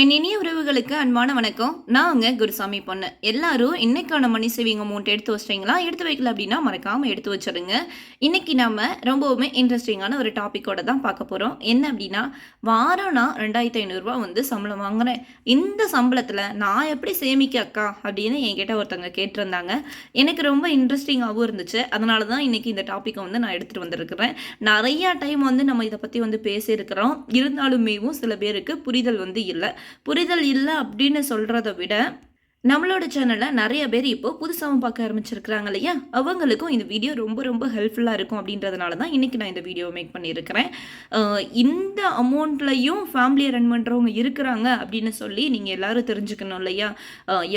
என் இனிய உறவுகளுக்கு அன்பான வணக்கம். நான் அங்கே குருசாமி பொண்ணு. எல்லாரும் இன்னைக்கான மணி சேவிங் அமௌண்ட் எடுத்து வச்சிட்டீங்களா? எடுத்து வைக்கல அப்படின்னா மறக்காம எடுத்து வச்சிருங்க இன்னைக்கு நம்ம ரொம்பவுமே இன்ட்ரெஸ்டிங்கான ஒரு டாப்பிக்கோட தான் பார்க்க போறோம். என்ன அப்படின்னா வாரம் நான் ரெண்டாயிரத்தி ஐநூறுரூவா வந்து சம்பளம் வாங்குறேன். இந்த சம்பளத்தில் நான் எப்படி சேமிக்க அக்கா? அப்படின்னு என்கிட்ட ஒருத்தவங்க கேட்டிருந்தாங்க. எனக்கு ரொம்ப இன்ட்ரெஸ்டிங்காகவும் இருந்துச்சு. அதனால தான் இன்னைக்கு இந்த டாப்பிக்கை வந்து நான் எடுத்துகிட்டு வந்திருக்கிறேன். நிறையா டைம் வந்து நம்ம இதை பற்றி வந்து பேசியிருக்கிறோம். இருந்தாலுமேவும் சில பேருக்கு புரிதல் வந்து இல்லை. புரிதல் இல்லை அப்படின்னு சொல்கிறத விட நம்மளோட சேனலில் நிறைய பேர் இப்போ புதுசாகவும் பார்க்க ஆரம்பிச்சிருக்கிறாங்க இல்லையா? அவங்களுக்கும் இந்த வீடியோ ரொம்ப ரொம்ப ஹெல்ப்ஃபுல்லாக இருக்கும் அப்படின்றதுனால தான் இன்றைக்கி நான் இந்த வீடியோ மேக் பண்ணியிருக்கிறேன். இந்த அமௌண்ட்லையும் ஃபேமிலியை ரன் பண்ணுறவங்க இருக்கிறாங்க அப்படின்னு சொல்லி நீங்கள் எல்லாரும் தெரிஞ்சுக்கணும் இல்லையா?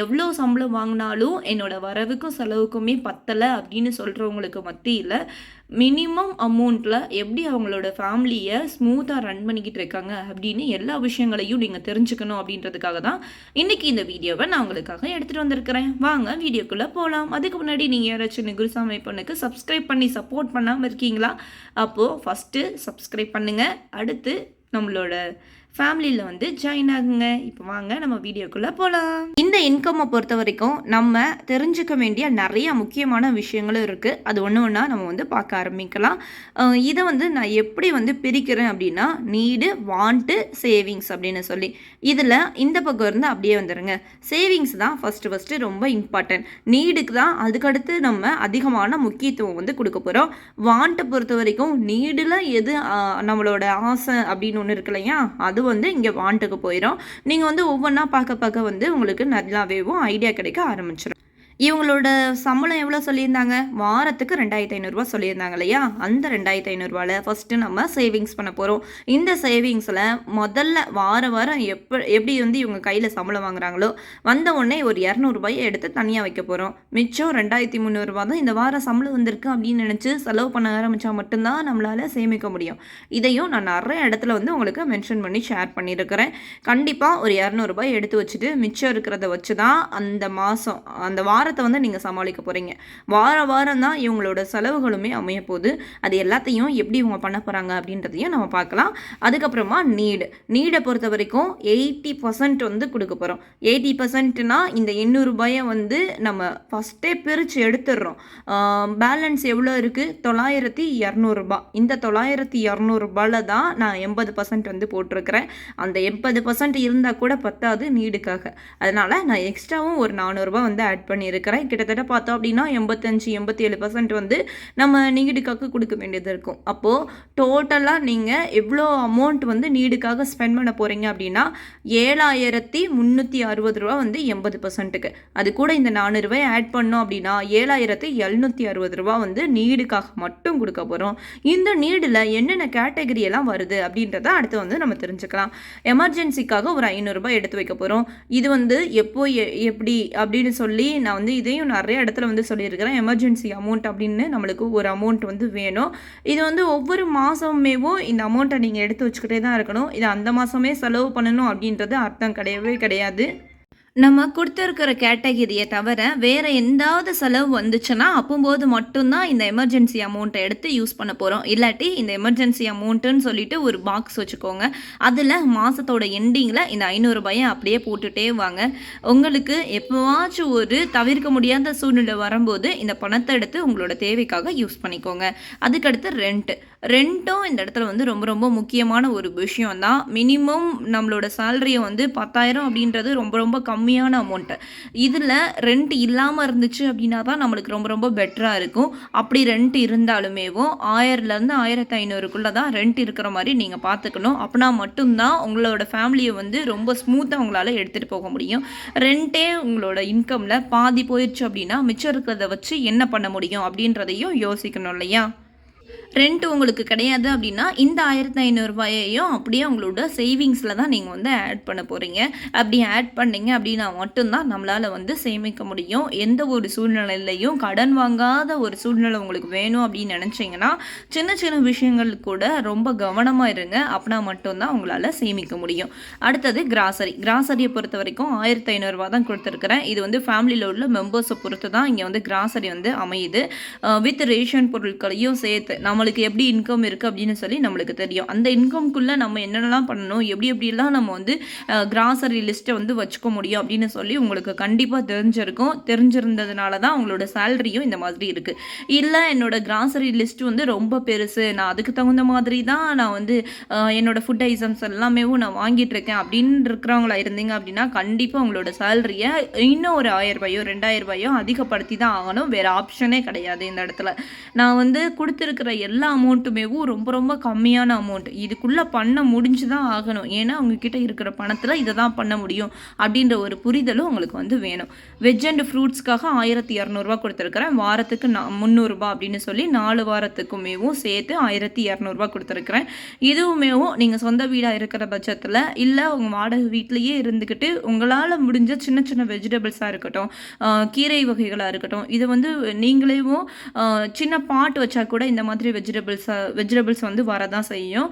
எவ்வளோ சம்பளம் வாங்கினாலும் என்னோட வரவுக்கும் செலவுக்குமே பத்தலை அப்படின்னு சொல்கிறவங்களுக்கு மத்தியில் மினிமம் அமௌண்ட்டில் எப்படி அவங்களோட ஃபேமிலியை ஸ்மூத்தாக ரன் பண்ணிக்கிட்டு இருக்காங்க அப்படின்னு எல்லா விஷயங்களையும் நீங்கள் தெரிஞ்சுக்கணும் அப்படின்றதுக்காக தான் இன்றைக்கி இந்த வீடியோவை நான் உங்களுக்காக எடுத்துகிட்டு வந்திருக்கிறேன். வாங்க வீடியோக்குள்ளே போகலாம் அதுக்கு முன்னாடி நீங்கள் யாராச்சும் குருசாமி பொண்ணுக்கு சப்ஸ்கிரைப் பண்ணி சப்போர்ட் பண்ணாமல் இருக்கீங்களா? அப்போது ஃபஸ்ட்டு சப்ஸ்கிரைப் பண்ணுங்கள் அடுத்து நம்மளோட ஃபேமிலியில் வந்து ஜாயின் ஆகுங்க. இப்போ வாங்க நம்ம வீடியோக்குள்ளே போகலாம் இந்த இன்கம்மை பொறுத்த வரைக்கும் நம்ம தெரிஞ்சுக்க வேண்டிய நிறைய முக்கியமான விஷயங்களும் இருக்குது அது ஒன்று ஒன்றா நம்ம வந்து பார்க்க ஆரம்பிக்கலாம். இதை வந்து நான் எப்படி வந்து பிரிக்கிறேன் அப்படின்னா நீடு வாண்ட்டு சேவிங்ஸ் அப்படின்னு சொல்லி. இதில் இந்த பக்கம் இருந்து அப்படியே வந்துடுங்க சேவிங்ஸ் தான் ஃபஸ்ட்டு ஃபஸ்ட்டு ரொம்ப இம்பார்ட்டன்ட் நீடுக்கு தான் அதுக்கடுத்து நம்ம அதிகமான முக்கியத்துவம் வந்து கொடுக்க போகிறோம் வாண்ட்டை பொறுத்த வரைக்கும் நீடில் எது நம்மளோட ஆசை அப்படின்னு ஒன்று இருக்கு இல்லையா? அது வந்து இங்கே வாண்ட்டுக்கு போயிடும் நீங்கள் வந்து ஒவ்வொன்றா பார்க்க பார்க்க வந்து உங்களுக்கு நல்லாவேவும் ஐடியா கிடைக்க ஆரம்பிச்சிடும் இவங்களோட சம்பளம் எவ்வளோ சொல்லியிருந்தாங்க? வாரத்துக்கு ரெண்டாயிரத்தி ஐநூறுரூவா சொல்லியிருந்தாங்க இல்லையா? அந்த ரெண்டாயிரத்தி ஐநூறுரூவாவில் ஃபஸ்ட்டு நம்ம சேவிங்ஸ் பண்ண போகிறோம் இந்த சேவிங்ஸில் முதல்ல வார வாரம் எப்போ எப்படி வந்து இவங்க கையில் சம்பளம் வாங்குறாங்களோ வந்த உடனே ஒரு இரநூறுபாயை எடுத்து தனியாக வைக்க போகிறோம் மிச்சம் ரெண்டாயிரத்தி முந்நூறுரூவா தான் இந்த வாரம் சம்பளம் வந்திருக்கு அப்படின்னு நினச்சி செலவு பண்ண ஆரம்பித்தா மட்டும்தான் நம்மளால் சேமிக்க முடியும். இதையும் நான் நிறைய இடத்துல வந்து உங்களுக்கு மென்ஷன் பண்ணி ஷேர் பண்ணியிருக்கிறேன். கண்டிப்பாக ஒரு இரநூறுபாய் எடுத்து வச்சுட்டு மிச்சம் இருக்கிறத வச்சு தான் அந்த மாதம் அந்த வாரத்தை வந்து நீங்கள் சமாளிக்க போகிறீங்க வார வாரம் தான் இவங்களோட செலவுகளுமே அமைய போகுது. அது எல்லாத்தையும் எப்படி இவங்க பண்ண போகிறாங்க அப்படின்றதையும் நம்ம பார்க்கலாம். அதுக்கப்புறமா நீடு. நீடை பொறுத்த வரைக்கும் எயிட்டி பர்சன்ட் வந்து கொடுக்க போகிறோம் எயிட்டி பர்சன்ட்னா இந்த எண்ணூறுபாயை வந்து நம்ம ஃபஸ்ட்டே பிரித்து எடுத்துடுறோம். பேலன்ஸ் எவ்வளோ இருக்குது தொள்ளாயிரத்தி இரநூறுபா இந்த தொள்ளாயிரத்தி இரநூறுபாவில் தான் நான் எண்பது பர்சன்ட் வந்து போட்டிருக்கிறேன். அந்த எண்பது பர்சன்ட் இருந்தால் கூட பத்தாது நீடுக்காக. அதனால் நான் எக்ஸ்ட்ராவும் ஒரு நானூறுரூபா வந்து ஆட் பண்ணியிருக்கேன் இருக்கிறேன் கிட்டத்தட்ட பார்த்தோம் அப்படின்னா எண்பத்தஞ்சு எண்பத்தி ஏழு பர்சன்ட் வந்து நம்ம நீடுக்காக கொடுக்க வேண்டியது இருக்கும். அப்போது டோட்டலாக நீங்கள் எவ்வளோ அமௌண்ட் வந்து நீடுக்காக ஸ்பெண்ட் பண்ண போகிறீங்க அப்படின்னா ஏழாயிரத்தி முந்நூற்றி அறுபது ரூபா வந்து எண்பது பர்சன்ட்டுக்கு அது கூட இந்த நானூறுரூவாய் ஆட் பண்ணோம் அப்படின்னா ஏழாயிரத்தி எழுநூற்றி அறுபது ரூபா வந்து நீடுக்காக மட்டும் கொடுக்க போகிறோம் இந்த நீடில் என்னென்ன கேட்டகரி எல்லாம் வருது அப்படின்றத அடுத்து வந்து நம்ம தெரிஞ்சுக்கலாம். எமர்ஜென்சிக்காக ஒரு ஐநூறுரூபா எடுத்து வைக்க போகிறோம் இது வந்து எப்போ எப்படி அப்படின்னு சொல்லி நான் வந்து இதையும் நிறைய இடத்துல வந்து சொல்லியிருக்கிறேன். எமர்ஜென்சி அமௌண்ட் அப்படின்னு நம்மளுக்கு ஒரு அமௌண்ட் வந்து வேணும். இது வந்து ஒவ்வொரு மாதமேவும் இந்த அமௌண்ட்டை நீங்கள் எடுத்து வச்சுக்கிட்டே தான் இருக்கணும். இது அந்த மாதமே செலவு பண்ணணும் அப்படின்றது அர்த்தம் கிடையவே கிடையாது. நம்ம கொடுத்துருக்கிற கேட்டகிரியை தவிர வேறு எந்தாவது செலவு வந்துச்சுன்னா அப்போம்போது மட்டும்தான் இந்த எமர்ஜென்சி அமௌண்ட்டை எடுத்து யூஸ் பண்ண போகிறோம் இல்லாட்டி இந்த எமர்ஜென்சி அமௌண்ட்டுன்னு சொல்லிட்டு ஒரு பாக்ஸ் வச்சுக்கோங்க. அதில் மாதத்தோட எண்டிங்கில் இந்த ஐநூறுரூபாயை அப்படியே போட்டுகிட்டே வாங்க. உங்களுக்கு எப்போவாச்சும் ஒரு தவிர்க்க முடியாத சூழ்நிலை வரும்போது இந்த பணத்தை எடுத்து உங்களோட தேவைக்காக யூஸ் பண்ணிக்கோங்க. அதுக்கடுத்து ரெண்ட்டு ரெண்ட்டும் இந்த இடத்துல வந்து ரொம்ப ரொம்ப முக்கியமான ஒரு விஷயம் தான் மினிமம் நம்மளோட சேலரியை வந்து பத்தாயிரம் அப்படின்றது ரொம்ப ரொம்ப கம்மியான அமௌண்ட்டு இதில் ரெண்ட் இல்லாமல் இருந்துச்சு அப்படின்னா தான் நம்மளுக்கு ரொம்ப ரொம்ப பெட்டராக இருக்கும். அப்படி ரெண்ட் இருந்தாலுமேவும் ஆயிரம்லேருந்து ஆயிரத்தி ஐநூறுக்குள்ளே தான் ரெண்ட் இருக்கிற மாதிரி நீங்கள் பார்த்துக்கணும். அப்படின்னா மட்டும்தான் உங்களோட ஃபேமிலியை வந்து ரொம்ப ஸ்மூத்தாக உங்களால் எடுத்துகிட்டு போக முடியும். ரெண்ட்டே உங்களோட இன்கமில் பாதி போயிடுச்சு அப்படின்னா மிச்சம் இருக்கிறத வச்சு என்ன பண்ண முடியும் அப்படின்றதையும் யோசிக்கணும் இல்லையா? ரெண்ட் உங்களுக்கு கிடையாது அப்படின்னா இந்த ஆயிரத்தி ஐநூறுரூபாயையும் அப்படியே உங்களோட சேவிங்ஸில் தான் நீங்கள் வந்து ஆட் பண்ண போகிறீங்க அப்படி ஆட் பண்ணீங்க அப்படின்னா மட்டும்தான் நம்மளால் வந்து சேமிக்க முடியும். எந்த ஒரு சூழ்நிலையிலையும் கடன் வாங்காத ஒரு சூழ்நிலை உங்களுக்கு வேணும் அப்படின்னு நினச்சிங்கன்னா சின்ன சின்ன விஷயங்கள் கூட ரொம்ப கவனமாக இருங்க. அப்படின்னா மட்டும்தான் உங்களால் சேமிக்க முடியும். அடுத்தது கிராசரி. கிராசரியை பொறுத்த வரைக்கும் ஆயிரத்தி ஐநூறுரூவா தான் கொடுத்துருக்குறேன். இது வந்து ஃபேமிலியில் உள்ள மெம்பர்ஸை பொறுத்து தான் இங்கே வந்து கிராசரி வந்து அமையுது. வித் ரேஷன் பொருட்களையும் சேர்த்து நம்ம நம்மளுக்கு எப்படி இன்கம் இருக்குது அப்படின்னு சொல்லி நம்மளுக்கு தெரியும். அந்த இன்கம்குள்ளே நம்ம என்னென்னலாம் பண்ணணும் எப்படி எப்படிலாம் நம்ம வந்து கிராசரி லிஸ்ட்டை வந்து வச்சுக்க முடியும் அப்படின்னு சொல்லி உங்களுக்கு கண்டிப்பாக தெரிஞ்சிருக்கும். தெரிஞ்சிருந்ததுனால தான் உங்களோட சேலரியும் இந்த மாதிரி இருக்குது இல்லை என்னோடய கிராசரி லிஸ்ட் வந்து ரொம்ப பெருசு. நான் அதுக்கு தகுந்த மாதிரி தான் நான் வந்து என்னோடய ஃபுட் ஐட்டம்ஸ் எல்லாமே நான் வாங்கிட்டுருக்கேன் அப்படின்னு இருக்கிறவங்களா இருந்தீங்க அப்படின்னா கண்டிப்பாக உங்களோட சேலரியை இன்னும் ஒரு ஆயிரம் ரூபாயோ ரெண்டாயிரம் ரூபாயோ அதிகப்படுத்தி தான் ஆகணும். வேறு ஆப்ஷனே கிடையாது இந்த இடத்துல. நான் வந்து கொடுத்துருக்கிற எல்லா அமௌண்ட்டுமேவும் ரொம்ப ரொம்ப கம்மியான அமௌண்ட் இதுக்குள்ளே பண்ண முடிஞ்சு தான் ஆகணும். ஏன்னா அவங்கக்கிட்ட இருக்கிற பணத்தில் இதை தான் பண்ண முடியும் அப்படின்ற ஒரு புரிதலும் உங்களுக்கு வந்து வேணும். வெஜ் அண்ட் ஃப்ரூட்ஸ்க்காக ஆயிரத்தி இரநூறுவா கொடுத்துருக்குறேன். வாரத்துக்கு நான் முந்நூறுரூபா அப்படின்னு சொல்லி நாலு வாரத்துக்குமேவும் சேர்த்து ஆயிரத்தி இரநூறுபா கொடுத்துருக்குறேன். இதுவுமேவும் நீங்கள் சொந்த வீடாக இருக்கிற பட்சத்தில் இல்லை உங்கள் வாடகை வீட்லேயே இருந்துக்கிட்டு உங்களால் முடிஞ்ச சின்ன சின்ன வெஜிடபிள்ஸாக இருக்கட்டும் கீரை வகைகளாக இருக்கட்டும் இதை வந்து நீங்களேவும் சின்ன பாட்டு வச்சா கூட இந்த மாதிரி வெஜிடபிள்ஸாக வெஜிடபிள்ஸ் வந்து வரதான் செய்யும்.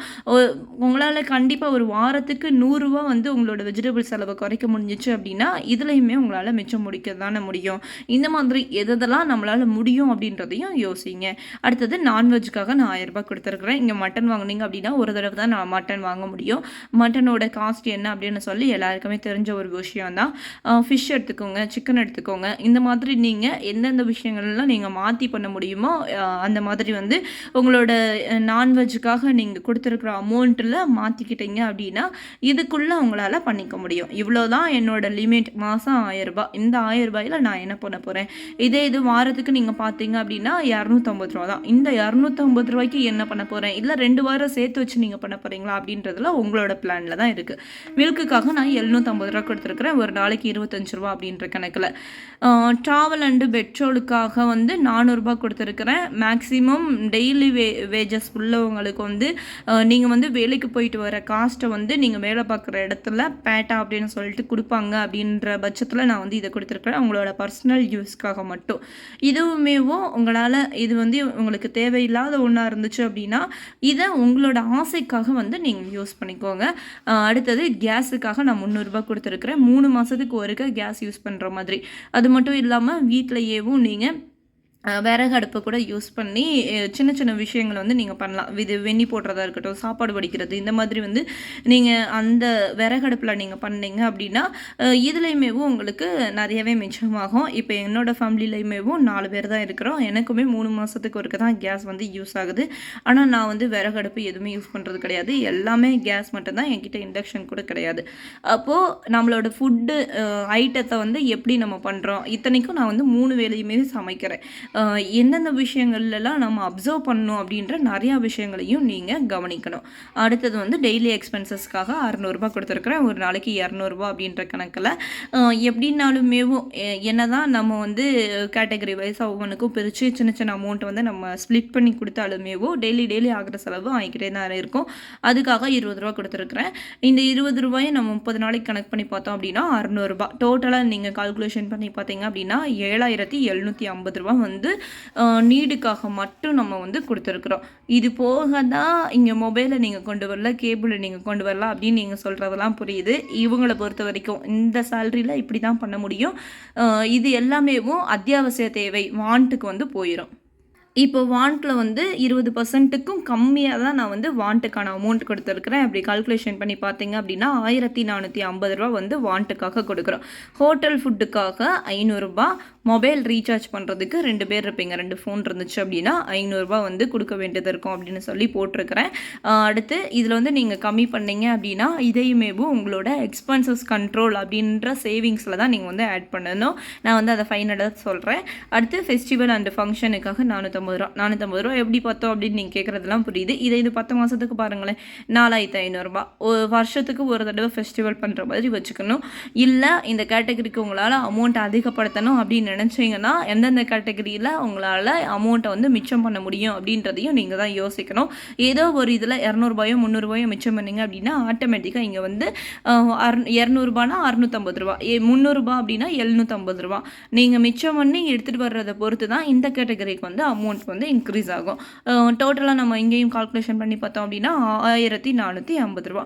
உங்களால் கண்டிப்பாக ஒரு வாரத்துக்கு நூறுரூவா வந்து உங்களோட வெஜிடபிள் செலவை குறைக்க முடிஞ்சிச்சு அப்படின்னா இதுலேயுமே உங்களால் மிச்சம் முடிக்க தானே முடியும். இந்த மாதிரி எதெல்லாம் நம்மளால் முடியும் அப்படின்றதையும் யோசிங்க. அடுத்தது நான்வெஜ்ஜுக்காக நான் ஆயிரரூபா கொடுத்துருக்குறேன். இங்கே மட்டன் வாங்குனீங்க அப்படின்னா ஒரு தடவை தான் நான் மட்டன் வாங்க முடியும். மட்டனோட காஸ்ட் என்ன அப்படின்னு சொல்லி எல்லாருக்குமே தெரிஞ்ச ஒரு விஷயம் தான் ஃபிஷ் எடுத்துக்கோங்க சிக்கன் எடுத்துக்கோங்க. இந்த மாதிரி நீங்கள் எந்தெந்த விஷயங்கள்லாம் நீங்கள் மாற்றி பண்ண முடியுமோ அந்த மாதிரி வந்து உங்களோட நான்வெஜ்ஜுக்காக நீங்கள் கொடுத்துருக்குற அமௌண்ட்டில் மாற்றிக்கிட்டீங்க அப்படின்னா இதுக்குள்ளே உங்களால் பண்ணிக்க முடியும். இவ்வளோ தான் என்னோடய லிமிட் மாதம் ஆயிரரூபா இந்த ஆயிரம் நான் என்ன பண்ண போகிறேன் இதே இது வாரத்துக்கு நீங்கள் பார்த்தீங்க அப்படின்னா இரநூத்தம்பது ரூபா தான். இந்த இரநூத்தம்பது ரூபாய்க்கு என்ன பண்ண போகிறேன் இல்லை ரெண்டு வாரம் சேர்த்து வச்சு நீங்கள் பண்ண போகிறீங்களா அப்படின்றதுல உங்களோட பிளானில் தான் இருக்குது மில்க்குக்காக நான் எழுநூற்றம்பது ரூபா கொடுத்துருக்குறேன். ஒரு நாளைக்கு இருபத்தஞ்சு ரூபா அப்படின்ற கணக்கில். ட்ராவல் அண்டு பெட்ரோலுக்காக வந்து நானூறுரூபா கொடுத்துருக்குறேன். மேக்ஸிமம் டெய்லி வே வேஜஸ் உள்ளவங்களுக்கு வந்து நீங்கள் வந்து வேலைக்கு போயிட்டு வர காஸ்ட்டை வந்து நீங்கள் வேலை பார்க்குற இடத்துல பேட்டா அப்படின்னு சொல்லிட்டு கொடுப்பாங்க அப்படின்ற பட்சத்தில் நான் வந்து இதை கொடுத்துருக்குறேன். உங்களோட பர்சனல் யூஸ்க்காக மட்டும். இதுவுமேவும் உங்களால் இது வந்து உங்களுக்கு தேவையில்லாத ஒன்றா இருந்துச்சு அப்படின்னா இதை உங்களோட ஆசைக்காக வந்து நீங்கள் யூஸ் பண்ணிக்கோங்க. அடுத்தது கேஸுக்காக நான் முந்நூறுரூபா கொடுத்துருக்குறேன். மூணு மாதத்துக்கு ஒருக்க கேஸ் யூஸ் பண்ணுற மாதிரி. அது மட்டும் இல்லாமல் வீட்டிலையேவும் நீங்கள் விறகு அடுப்பை கூட யூஸ் பண்ணி சின்ன சின்ன விஷயங்களை வந்து நீங்கள் பண்ணலாம். இது வெண்ணி போடுறதா இருக்கட்டும் சாப்பாடு வடிக்கிறது இந்த மாதிரி வந்து நீங்கள் அந்த விறகடுப்பில் நீங்கள் பண்ணீங்க அப்படின்னா இதுலேயுமேவும் இதுலையுமேவும் உங்களுக்கு நிறையவே மிச்சமாகும். இப்போ என்னோடய ஃபேமிலிலையுமேவும் நாலு பேர் தான் இருக்கிறோம். எனக்குமே மூணு மாதத்துக்கு ஒருக்க தான் கேஸ் வந்து யூஸ் ஆகுது. ஆனால் நான் வந்து விறகடுப்பு எதுவுமே யூஸ் பண்ணுறது கிடையாது. எல்லாமே கேஸ் மட்டும்தான் என்கிட்ட இண்டக்ஷன் கூட கிடையாது. அப்போது நம்மளோட ஃபுட்டு ஐட்டத்தை வந்து எப்படி நம்ம பண்ணுறோம் இத்தனைக்கும் நான் வந்து மூணு வேலையுமே சமைக்கிறேன். எந்தெந்த விஷயங்கள்லாம் நம்ம அப்சர்வ் பண்ணணும் அப்படின்ற நிறையா விஷயங்களையும் நீங்கள் கவனிக்கணும். அடுத்தது வந்து டெய்லி எக்ஸ்பென்சஸ்க்காக அறநூறுபா கொடுத்துருக்குறேன். ஒரு நாளைக்கு இரநூறுபா அப்படின்ற கணக்கில். அஹ் எப்படின்னாலுமேவும் என்ன தான் நம்ம வந்து கேட்டகரி வைஸ் ஒவ்வொன்றுக்கும் பிரித்து சின்ன சின்ன அமௌண்ட் வந்து நம்ம ஸ்ப்ளிட் பண்ணி கொடுத்தாலுமேவோ டெய்லி டெய்லி ஆகிற செலவு ஆகிக்கிட்டே தான் இருக்கும். அதுக்காக இருபது ரூபா கொடுத்துருக்குறேன். இந்த இருபது ரூபாயை நம்ம முப்பது நாளைக்கு கணக்கு பண்ணி பார்த்தோம் அப்படின்னா அறநூறுபா. டோட்டலாக நீங்கள் கால்குலேஷன் பண்ணி பார்த்தீங்க அப்படின்னா ஏழாயிரத்தி எழுநூற்றி ஐம்பது ரூபா வந்து வந்து நீடுக்காக மட்டும் நம்ம வந்து கொடுத்துருக்குறோம். இது போக தான் இங்கே மொபைலை நீங்கள் கொண்டு வரல கேபிளை நீங்கள் கொண்டு வரலாம் அப்படின்னு நீங்கள் சொல்கிறதெல்லாம் புரியுது. இவங்களை பொறுத்த வரைக்கும் இந்த சேலரியில் இப்படி தான் பண்ண முடியும். இது எல்லாமேவும் அத்தியாவசிய தேவை வாண்ட்டுக்கு வந்து போயிடும் இப்போ வாண்ட்டில் வந்து இருபது பர்சன்ட்டுக்கும் கம்மியாக தான் நான் வந்து வாண்ட்டுக்கான அமௌண்ட் கொடுத்துருக்குறேன். அப்படி கால்குலேஷன் பண்ணி பார்த்தீங்க அப்படின்னா ஆயிரத்தி நானூற்றி ஐம்பது ரூபா வந்து வாண்ட்டுக்காக கொடுக்குறோம். ஹோட்டல் ஃபுட்டுக்காக ஐநூறுரூபா மொபைல் ரீசார்ஜ் பண்ணுறதுக்கு ரெண்டு பேர் இருப்பீங்க. ரெண்டு ஃபோன் இருந்துச்சு அப்படின்னா ஐநூறுரூபா வந்து கொடுக்க வேண்டியது இருக்கும் அப்படின்னு சொல்லி போட்டிருக்கிறேன். அடுத்து இதில் வந்து நீங்கள் கம்மி பண்ணீங்க அப்படின்னா இதையுமேவும் உங்களோட எக்ஸ்பென்சஸ் கண்ட்ரோல் அப்படின்ற சேவிங்ஸில் தான் நீங்கள் வந்து ஆட் பண்ணணும். நான் வந்து அதை ஃபைனலாக சொல்கிறேன் அடுத்து ஃபெஸ்டிவல் அண்ட் ஃபங்க்ஷனுக்காக நானூற்றம்பது ரூபா நானூற்றம்பது ரூபா எப்படி பார்த்தோம் அப்படின்னு நீங்கள் கேட்குறதெல்லாம் புரியுது. இதை இது பத்து மாதத்துக்கு பாருங்களேன். நாலாயிரத்து ஐநூறுரூபா ஒரு வருஷத்துக்கு ஒரு தடவை ஃபெஸ்டிவல் பண்ணுற மாதிரி வச்சுக்கணும். இல்லை இந்த கேட்டகரிக்கு உங்களால் அமௌண்ட் அதிகப்படுத்தணும் அப்படின்னு நினச்சிங்கன்னா எந்தெந்த கேட்டகரியில் உங்களால் அமௌண்ட்டை வந்து மிச்சம் பண்ண முடியும் அப்படின்றதையும் நீங்கள் தான் யோசிக்கணும். ஏதோ ஒரு இதில் இரநூறுபாயோ முந்நூறுபாயோ மிச்சம் பண்ணீங்க அப்படின்னா ஆட்டோமேட்டிக்காக இங்கே வந்து அஹ், அறு இரநூறுபானா அறுநூற்றம்பது ரூபா. ஏ அப்படின்னா எழுநூற்றம்பது ரூபா. நீங்கள் மிச்சம் பண்ணி எடுத்துகிட்டு வர்றதை பொறுத்து தான் இந்த கேட்டகரிக்கு வந்து அமௌண்ட் அமௌண்ட் வந்து இன்க்ரீஸ் ஆகும். டோட்டலாக நம்ம இங்கேயும் கால்குலேஷன் பண்ணி பார்த்தோம் அப்படின்னா ஆயிரத்தி நானூற்றி ஐம்பது ரூபா.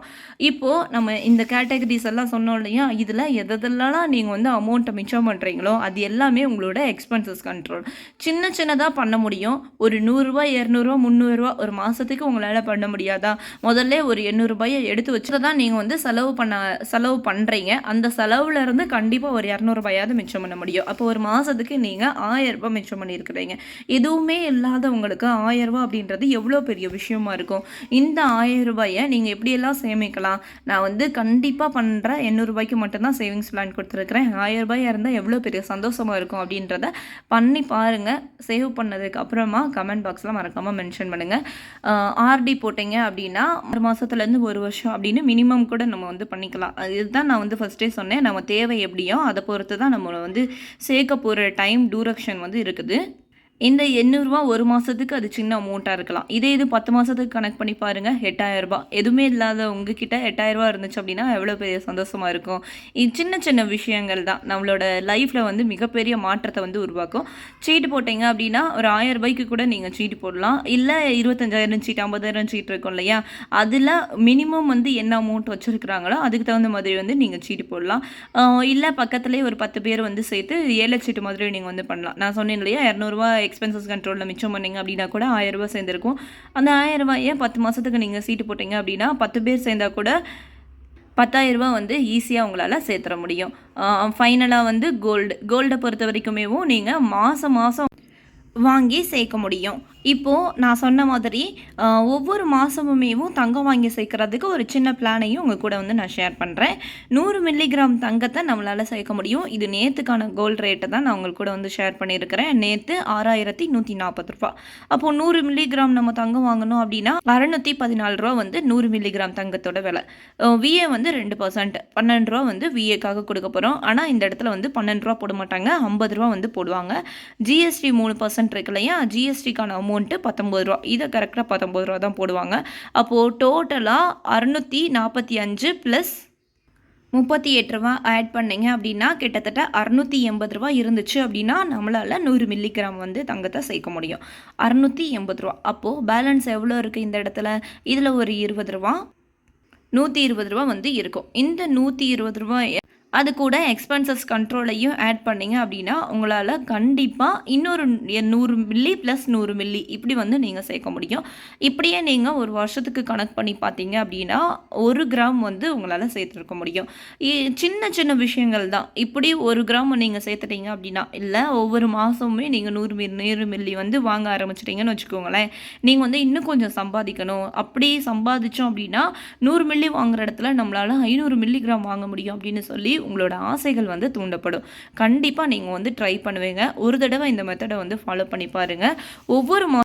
இப்போது நம்ம இந்த கேட்டகரிஸ் எல்லாம் சொன்னோம் இல்லையா? இதில் எதெல்லாம் நீங்கள் வந்து அமௌண்ட்டை மிச்சம் பண்ணுறீங்களோ அது எல்லாமே உங்களோட எக்ஸ்பென்சஸ் கண்ட்ரோல் சின்ன சின்னதாக பண்ண முடியும். ஒரு நூறுரூவா இரநூறுவா முந்நூறுரூவா ஒரு மாதத்துக்கு உங்களால் பண்ண முடியாதா? முதல்ல ஒரு எண்ணூறுபாயை எடுத்து வச்சுட்டு தான் நீங்கள் வந்து செலவு பண்ண செலவு பண்ணுறீங்க அந்த செலவுலேருந்து கண்டிப்பாக ஒரு இரநூறுபாயாவது மிச்சம் பண்ண முடியும். அப்போ ஒரு மாதத்துக்கு நீங்கள் ஆயிரரூபா மிச்சம் பண்ணியிருக்கிறீங்க. எதுவுமே இல்லாதவங்களுக்கு ஆயிரரூபா அப்படின்றது எவ்வளோ பெரிய விஷயமா இருக்கும்? இந்த ஆயிரம் ரூபாயை நீங்கள் எப்படியெல்லாம் சேமிக்கலாம்? நான் வந்து கண்டிப்பாக பண்ணுற எண்ணூறுபாய்க்கு மட்டும்தான் சேவிங்ஸ் பிளான் கொடுத்துருக்குறேன். ஆயிரம் ரூபாயாக இருந்தால் எவ்வளோ பெரிய சந்தோஷமாக இருக்கும் அப்படின்றத பண்ணி பாருங்கள் சேவ் பண்ணதுக்கு அப்புறமா கமெண்ட் பாக்ஸில் மறக்காமல் மென்ஷன் பண்ணுங்கள் ஆர்டி போட்டிங்க அப்படின்னா ஒரு மாதத்துலேருந்து ஒரு வருஷம் அப்படின்னு மினிமம் கூட நம்ம வந்து பண்ணிக்கலாம். இதுதான் நான் வந்து ஃபஸ்ட்டே சொன்னேன். நம்ம தேவை எப்படியோ அதை பொறுத்து தான் நம்ம வந்து சேர்க்க போகிற டைம் டூரக்ஷன் வந்து இருக்குது. இந்த எண்ணூறுரூவா ஒரு மாதத்துக்கு அது சின்ன அமௌண்ட்டாக இருக்கலாம். இதே இது பத்து மாதத்துக்கு கனெக்ட் பண்ணி பாருங்கள் எட்டாயிரரூபா எதுவுமே இல்லாத உங்ககிட்ட எட்டாயிரரூபா இருந்துச்சு அப்படின்னா எவ்வளோ பெரிய சந்தோஷமாக இருக்கும்? இது சின்ன சின்ன விஷயங்கள் தான். நம்மளோட லைஃப்பில் வந்து மிகப்பெரிய மாற்றத்தை வந்து உருவாக்கும். சீட்டு போட்டிங்க அப்படின்னா ஒரு ஆயிரம் ரூபாய்க்கு கூட நீங்கள் சீட்டு போடலாம். இல்லை இருபத்தஞ்சாயிரம் சீட்டு ஐம்பதாயிரம் சீட்டு இருக்கும் இல்லையா? அதில் மினிமம் வந்து என்ன அமௌண்ட் வச்சுருக்குறாங்களோ அதுக்கு தகுந்த மாதிரி வந்து நீங்கள் சீட்டு போடலாம். இல்லை பக்கத்துலேயே ஒரு பத்து பேர் வந்து சேர்த்து ஏழை சீட்டு மாதிரி நீங்கள் வந்து பண்ணலாம். நான் சொன்னேன் இல்லையா? இரநூறுவா எக்ஸ்பென்சஸ் கண்ட்ரோலில் மிச்சம் பண்ணிங்க அப்படின்னா கூட ஆயிரரூபா சேர்ந்துருக்கும். அந்த ஆயிரரூபாயை பத்து மாதத்துக்கு நீங்கள் சீட்டு போட்டிங்க அப்படின்னா பத்து பேர் சேர்ந்தால் கூட பத்தாயிரரூபா வந்து ஈஸியாக உங்களால் சேர்த்துற முடியும். ஃபைனலாக வந்து கோல்டு கோல்டை பொறுத்த வரைக்குமேவும் நீங்கள் மாதம் மாதம் வாங்கி சேர்க்க முடியும். இப்போது நான் சொன்ன மாதிரி ஒவ்வொரு மாதமுமேவும் தங்கம் வாங்கி சேர்க்கறதுக்கு ஒரு சின்ன பிளானையும் உங்கள் கூட வந்து நான் ஷேர் பண்ணுறேன் நூறு மில்லிகிராம் தங்கத்தை நம்மளால் சேர்க்க முடியும். இது நேற்றுக்கான கோல்டு ரேட்டை தான் நான் உங்கள் கூட வந்து ஷேர் பண்ணியிருக்கிறேன். நேற்று ஆறாயிரத்தி நூற்றி நாற்பது ரூபா. அப்போது நூறு மில்லிகிராம் நம்ம தங்கம் வாங்கணும் அப்படின்னா அறநூற்றி பதினாலு ரூபா வந்து நூறு மில்லிகிராம் தங்கத்தோட விலை. விஏ வந்து ரெண்டு பர்சன்ட் பன்னெண்டு ரூபா வந்து விஏக்காக கொடுக்க போகிறோம் ஆனால் இந்த இடத்துல வந்து பன்னெண்டு ரூபா போட மாட்டாங்க. ஐம்பது ரூபா வந்து போடுவாங்க. ஜிஎஸ்டி மூணு பர்சன்ட் இருக்கு இல்லையா? ஜிஎஸ்டிக்கான அமௌண்ட்டு பத்தொம்பது ரூபா. இதை கரெக்டாக பத்தொம்பது ரூபா தான் போடுவாங்க. அப்போது டோட்டலாக அறுநூற்றி நாற்பத்தி அஞ்சு ப்ளஸ் முப்பத்தி எட்டு ரூபா ஆட் பண்ணிங்க அப்படின்னா கிட்டத்தட்ட அறுநூற்றி எண்பது ரூபா இருந்துச்சு அப்படின்னா நம்மளால் நூறு மில்லிகிராம் வந்து தங்கத்தை சேர்க்க முடியும். அறுநூற்றி எண்பது ரூபா. அப்போது பேலன்ஸ் எவ்வளோ இருக்குது இந்த இடத்துல? இதில் ஒரு இருபது ரூபா நூற்றி இருபது ரூபா வந்து இருக்கும். இந்த நூற்றி இருபது ரூபா அது கூட எக்ஸ்பென்சஸ் கண்ட்ரோலையும் ஆட் பண்ணீங்க அப்படின்னா உங்களால் கண்டிப்பாக இன்னொரு நூறு மில்லி ப்ளஸ் நூறு மில்லி இப்படி வந்து நீங்கள் சேர்க்க முடியும். இப்படியே நீங்கள் ஒரு வருஷத்துக்கு கணக்கு பண்ணி பார்த்தீங்க அப்படின்னா ஒரு கிராம் வந்து உங்களால் சேர்த்துருக்க முடியும். இ- சின்ன சின்ன விஷயங்கள் தான். இப்படி ஒரு கிராம் நீங்கள் சேர்த்துட்டீங்க அப்படின்னா இல்லை ஒவ்வொரு மாதமுமே நீங்கள் நூறு மில் நூறு மில்லி வந்து வாங்க ஆரம்பிச்சிட்டிங்கன்னு வச்சுக்கோங்களேன். நீங்கள் வந்து இன்னும் கொஞ்சம் சம்பாதிக்கணும். அப்படி சம்பாதிச்சோம் அப்படின்னா நூறு மில்லி வாங்குற இடத்துல நம்மளால் ஐநூறு மில்லிகிராம் வாங்க முடியும் அப்படின்னு சொல்லி உங்களோட ஆசைகள் வந்து தூண்டப்படும். கண்டிப்பாக நீங்கள் வந்து ட்ரை பண்ணுவீங்க. ஒரு தடவை இந்த மெத்தடை வந்து ஃபாலோ பண்ணி பாருங்கள் ஒவ்வொரு மா